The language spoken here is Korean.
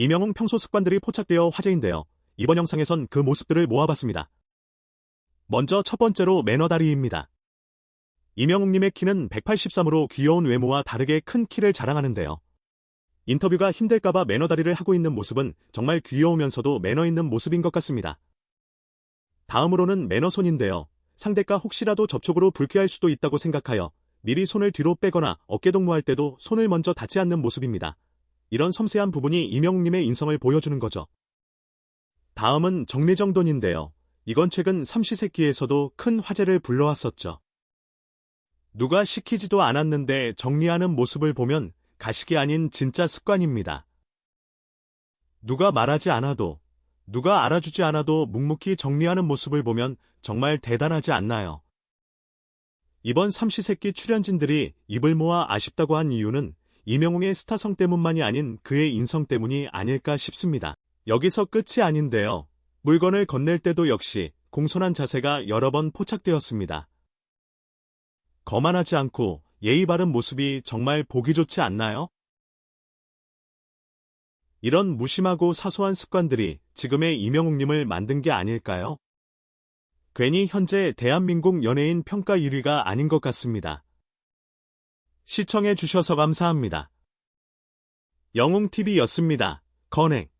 이명웅 평소 습관들이 포착되어 화제인데요. 이번 영상에선 그 모습들을 모아봤습니다. 먼저 첫 번째로 매너 다리입니다. 이명웅님의 키는 183으로 귀여운 외모와 다르게 큰 키를 자랑하는데요. 인터뷰가 힘들까봐 매너 다리를 하고 있는 모습은 정말 귀여우면서도 매너 있는 모습인 것 같습니다. 다음으로는 매너 손인데요. 상대가 혹시라도 접촉으로 불쾌할 수도 있다고 생각하여 미리 손을 뒤로 빼거나 어깨 동무할 때도 손을 먼저 닿지 않는 모습입니다. 이런 섬세한 부분이 이명웅님의 인성을 보여주는 거죠. 다음은 정리정돈인데요. 이건 최근 삼시세끼에서도 큰 화제를 불러왔었죠. 누가 시키지도 않았는데 정리하는 모습을 보면 가식이 아닌 진짜 습관입니다. 누가 말하지 않아도, 누가 알아주지 않아도 묵묵히 정리하는 모습을 보면 정말 대단하지 않나요? 이번 삼시세끼 출연진들이 입을 모아 아쉽다고 한 이유는 이명웅의 스타성 때문만이 아닌 그의 인성 때문이 아닐까 싶습니다. 여기서 끝이 아닌데요. 물건을 건넬 때도 역시 공손한 자세가 여러 번 포착되었습니다. 거만하지 않고 예의 바른 모습이 정말 보기 좋지 않나요? 이런 무심하고 사소한 습관들이 지금의 이명웅님을 만든 게 아닐까요? 괜히 현재 대한민국 연예인 평가 1위가 아닌 것 같습니다. 시청해 주셔서 감사합니다. 영웅TV였습니다. 건행